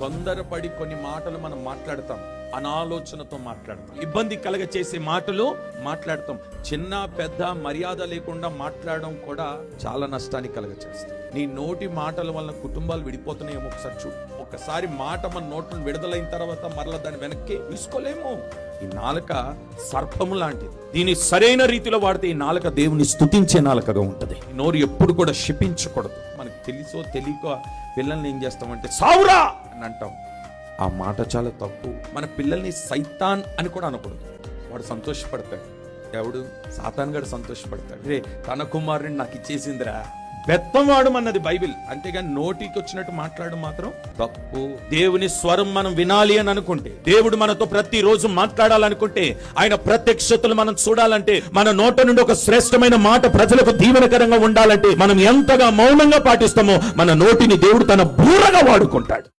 తొందరపడి కొన్ని మాటలు మనం మాట్లాడతాం అనాలోచనతో మాట్లాడతాం. ఇబ్బంది కలగ చేసే మాటలు మాట్లాడతాం. చిన్న పెద్ద మర్యాద లేకుండా మాట్లాడడం కూడా చాలా నష్టాన్ని కలగ చేస్తాం నీ నోటి మాటల వలన కుటుంబాలు విడిపోతున్నాయేమో ఒకసారి చూడు. ఒకసారి మాట మన నోట్లను విడుదలైన తర్వాత మరలా దాన్ని వెనక్కి తీసుకోలేము ఈ నాలుక సర్పము లాంటిది. దీని సరైన రీతిలో వాడితే ఈ నాలుక దేవుని స్థుతించే నాలుకగా ఉంటది. నోరు ఎప్పుడు కూడా క్షిపించకూడదు. మనకు తెలుసో తెలియక పిల్లల్ని ఏం చేస్తామంటే సావురా! అని అంటాం. ఆ మాట చాలా తప్పు. మన పిల్లల్ని సైతాన్ అని కూడా అనకూడదు. వాడు సంతోషపడతాడు. ఎవడు? సాతాన్ గడు సంతోషపడతాడు. రే తన కుమారుని నాకు ఇచ్చేసిందిరా. బెత్తం అన్నది బైబిల్. అంతేగాని నోటికి వచ్చినట్టు మాట్లాడడం మాత్రం తప్పు. దేవుని స్వరం మనం వినాలి అని అనుకుంటే దేవుడు మనతో ప్రతిరోజు మాట్లాడాలనుకుంటే ఆయన ప్రత్యక్షతలు మనం చూడాలంటే మన నోట నుండి ఒక శ్రేష్టమైన మాట ప్రజలకు దీవెనకరంగా ఉండాలంటే మనం ఎంతగా మౌనంగా పాటిస్తామో మన నోటిని దేవుడు తన బూరగా వాడుకుంటాడు.